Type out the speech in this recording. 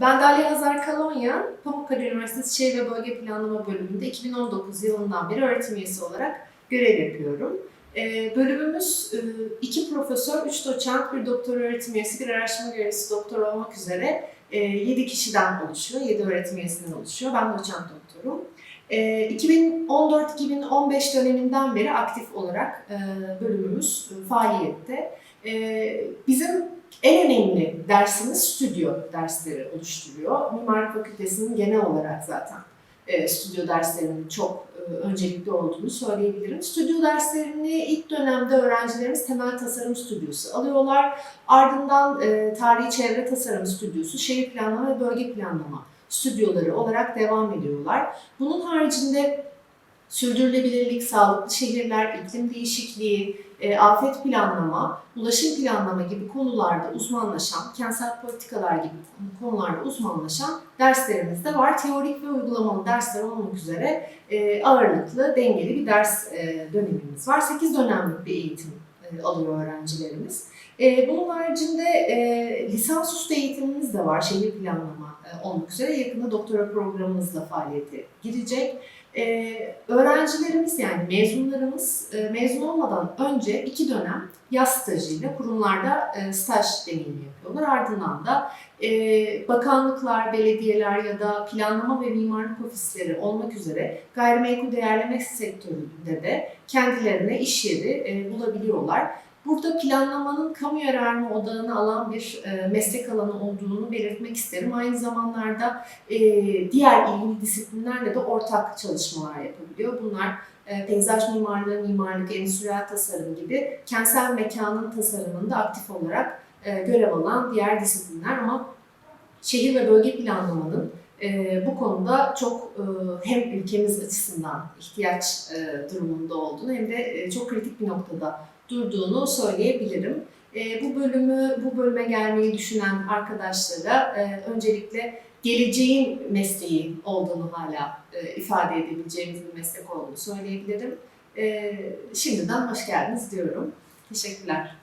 Ben Dalia Hazar Kalonya, Pamukkale Üniversitesi Şehir ve Bölge Planlama Bölümünde 2019 yılından beri öğretim üyesi olarak görev yapıyorum. Ee, bölümümüz e, iki profesör, üç doçent, bir doktor öğretim üyesi, bir araştırma görevlisi doktor olmak üzere e, 7 kişiden oluşuyor, 7 öğretim üyesinden oluşuyor. Ben doçent doktorum. E, 2014-2015 döneminden beri aktif olarak e, bölümümüz faaliyette. E, bizim en önemli dersimiz stüdyo dersleri oluşturuyor. Mimarlık Fakültesi'nin genel olarak zaten e, stüdyo derslerinin çok e, öncelikli olduğunu söyleyebilirim. Stüdyo derslerini ilk dönemde öğrencilerimiz temel tasarım stüdyosu alıyorlar. Ardından e, tarihi çevre tasarım stüdyosu, şehir planlama ve bölge planlama stüdyoları olarak devam ediyorlar. Bunun haricinde sürdürülebilirlik, sağlıklı şehirler, iklim değişikliği, e, afet planlama, ulaşım planlama gibi konularda uzmanlaşan, kentsel politikalar gibi konularda uzmanlaşan derslerimiz de var. Teorik ve uygulamalı dersler olmak üzere e, ağırlıklı, dengeli bir ders e, dönemimiz var. 8 dönemlik bir eğitim alıyor öğrencilerimiz. Bunun haricinde lisansüstü eğitimimiz de var, şehir planlama e, olmak üzere. Yakında doktora programımız da faaliyete girecek. Ee, öğrencilerimiz yani mezunlarımız e, mezun olmadan önce iki dönem yaz stajıyla kurumlarda e, staj deneyimi yapıyorlar. Ardından da e, bakanlıklar, belediyeler ya da planlama ve mimarlık ofisleri olmak üzere gayrimenkul değerleme sektöründe de kendilerine iş yeri e, bulabiliyorlar. Burada planlamanın kamu yararına odağını alan bir e, meslek alanı olduğunu belirtmek isterim. Aynı zamanlarda e, diğer ilgili disiplinlerle de ortak çalışmalar yapabiliyor. Bunlar e, peyzaj mimarlığı, mimarlık, endüstriyel tasarım gibi kentsel mekanın tasarımında aktif olarak e, görev alan diğer disiplinler ama şehir ve bölge planlamanın e, bu konuda çok e, hem ülkemiz açısından ihtiyaç e, durumunda olduğunu hem de e, çok kritik bir noktada durduğunu söyleyebilirim. E, bu bölümü, bu bölüme gelmeyi düşünen arkadaşlara e, öncelikle geleceğin mesleği olduğunu hala e, ifade edebileceğimiz bir meslek olduğunu söyleyebilirim. E, şimdiden hoş geldiniz diyorum. Teşekkürler.